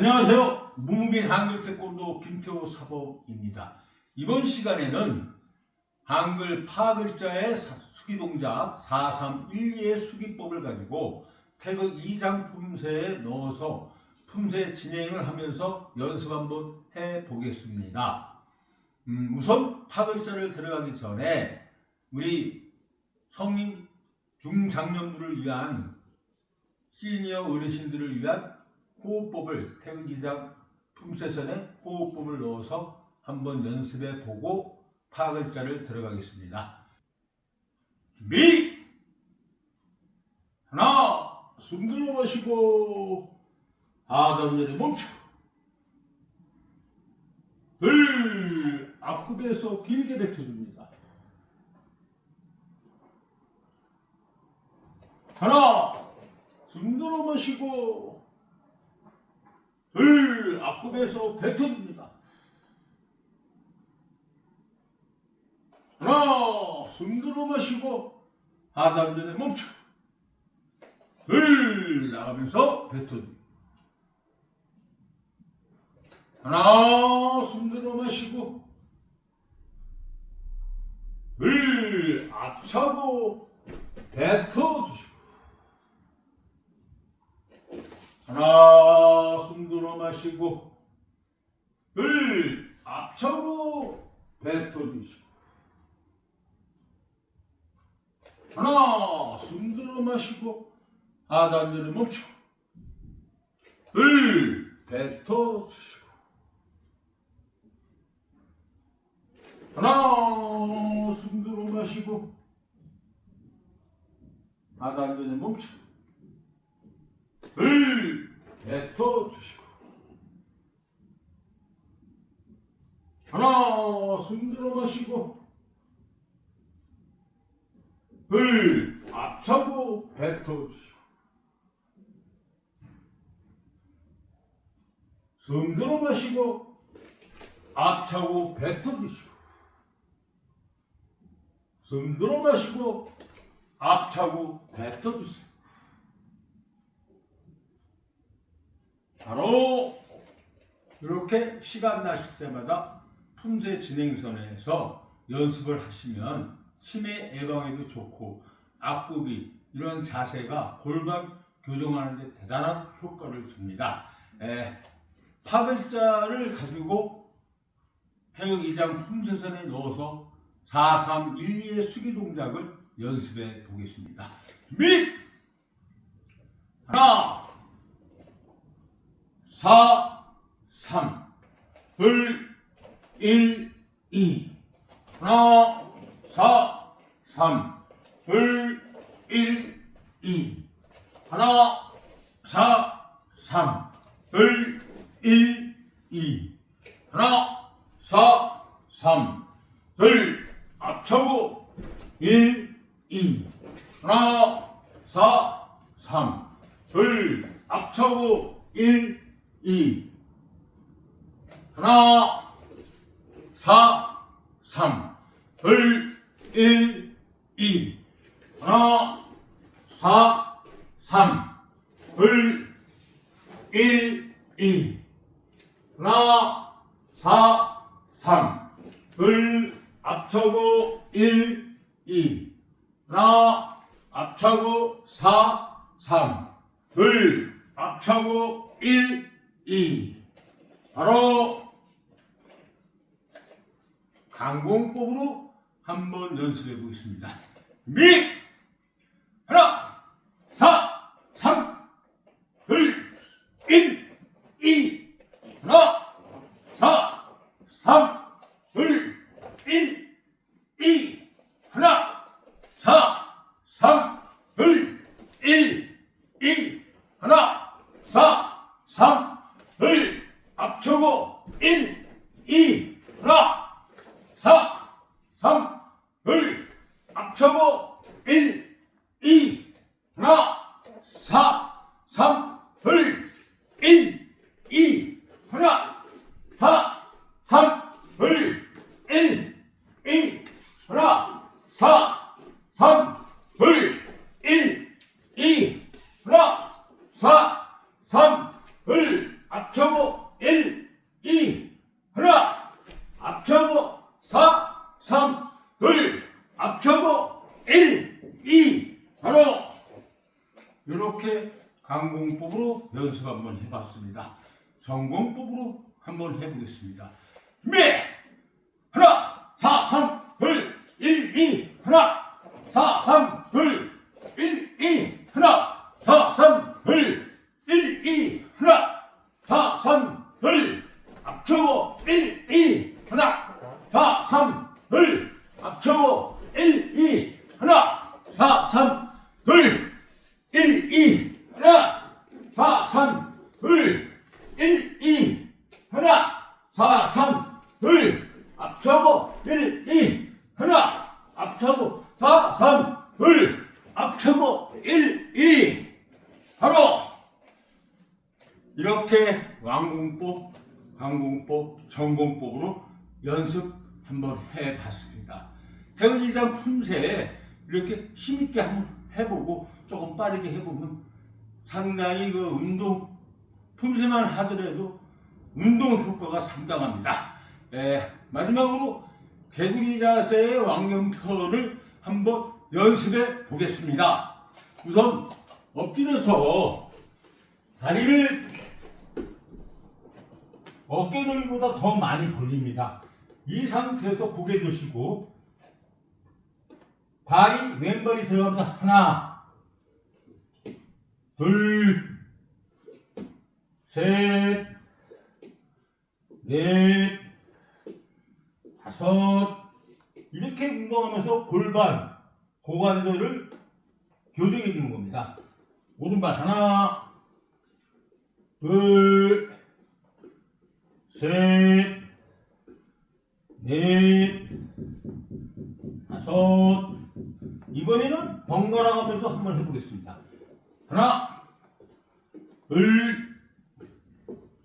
안녕하세요. 무무빈 한글 태권도 김태호 사범입니다. 이번 시간에는 한글 파글자의 사- 수기 동작 4312의 수기법을 가지고 태극 2장 품새에 넣어서 품새 진행을 하면서 연습 한번 해 보겠습니다. 음, 우선 파글자를 들어가기 전에 우리 성인 중장년부를 위한 시니어 어르신들을 위한 호흡법을 태극기장 품새선에 호흡법을 넣어서 한번 연습해 보고 파글자를 들어가겠습니다. 준비! 하나, 숨 들어 마시고 하단 내리 멈춰 둘, 앞굽에서 길게 뱉어줍니다. 하나, 숨 들어 마시고 둘 앞굽에서 뱉어줍니다. 하나 숨 들어 마시고 하단 전에 멈춰 둘 나가면서 뱉어줍니다. 하나 숨 들어 마시고 둘 앞차고 뱉어 주시고 마시고 둘 앞차고 뱉어주시고 하나 숨 들어 마시고 하단전에 멈춰 둘 뱉어주시고 하나 숨 들어 마시고 하단전에 멈춰 을 뱉어주시고 하나 숨 들어 마시고 을 앞차고 뱉어주시고 숨 들어 마시고 앞차고 뱉어주시고 숨 들어 마시고 앞차고 뱉어주세요. 바로 이렇게 시간 나실 때마다 품새 진행선에서 연습을 하시면 치매 예방에도 좋고 앞굽이 이런 자세가 골반 교정하는 데 대단한 효과를 줍니다. 에, 파글자를 가지고 태극 2장 품새선에 넣어서 4, 3, 1, 2의 수기 동작을 연습해 보겠습니다. 준비! 하나, 4, 3, 2, 1, 2. 하나, 4, 3, 2, 1, 2. 하나, 4, 3, 2, 1, 2. 하나, 4, 3, 2, 앞차고 1, 2. 하나, 4, 3, 2, 앞차고 1, 2 하나 4 3 2 1 2 하나 4 3 2 1 2 하나 4 3 2 앞차고 1 2 하나 앞차고 4 3 2 앞차고 1 2 바로 강공법으로 한번 연습해 보겠습니다. 준 Tamam. 이렇게 강공법으로 연습 한번 해봤습니다. 전공법으로 한번 해보겠습니다. 미! 하나, 사, 삼, 둘, 일, 이, 하나, 1, 2, 하나, 4, 3, 2, 앞차고 1, 2, 하나, 앞차고 4, 3, 2, 앞차고 1, 2, 바로. 이렇게 왕궁법, 강궁법, 전공법으로 연습 한번 해봤습니다. 태극기장 품새에 이렇게 힘있게 한번 해보고 조금 빠르게 해보면 상당히 그 운동 품새만 하더라도 운동 효과가 상당합니다. 예, 마지막으로 개구리 자세의 왕년편을 한번 연습해 보겠습니다. 우선 엎드려서 다리를 어깨 넓이보다 더 많이 벌립니다. 이 상태에서 고개 드시고 발이 왼발이 들어가면서 하나 둘 셋, 넷, 다섯 이렇게 운동하면서 골반, 고관절을 교정해 주는 겁니다. 오른발 하나, 둘, 셋, 넷, 다섯 이번에는 번갈아 가면서 한번 해보겠습니다. 하나, 둘,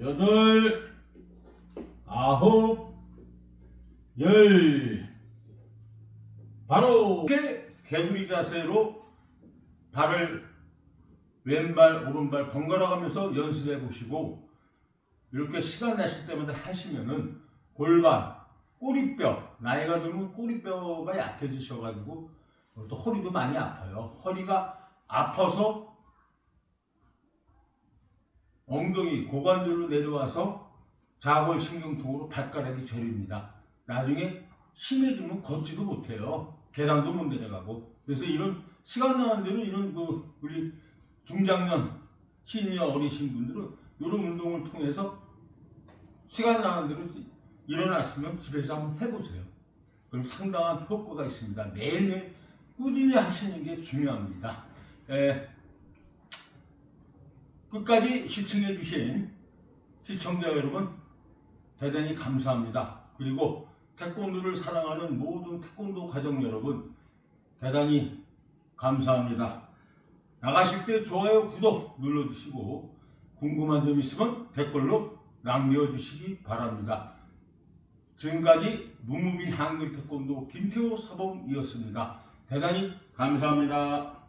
여덟, 아홉, 열. 바로 이렇게 개구리 자세로 발을 왼발, 오른발 번갈아 가면서 연습해 보시고 이렇게 시간 나실 때마다 하시면은 골반, 꼬리뼈, 나이가 들면 꼬리뼈가 약해지셔가지고 또 허리도 많이 아파요. 허리가 아파서 엉덩이, 고관절로 내려와서 자골신경통으로 발가락이 저립니다. 나중에 심해지면 걷지도 못해요. 계단도 못 내려가고. 그래서 이런 시간 나는 대로 이런 그 우리 중장년, 시니어 어리신 분들은 이런 운동을 통해서 시간 나는 대로 일어나시면 집에서 한번 해보세요. 그럼 상당한 효과가 있습니다. 매일매일 꾸준히 하시는 게 중요합니다. 에, 끝까지 시청해 주신 시청자 여러분 대단히 감사합니다. 그리고 태권도를 사랑하는 모든 태권도 가족 여러분 대단히 감사합니다. 나가실 때 좋아요, 구독 눌러주시고 궁금한 점 있으면 댓글로 남겨주시기 바랍니다. 지금까지 무무비 한글 태권도 김태호 사범이었습니다. 대단히 감사합니다.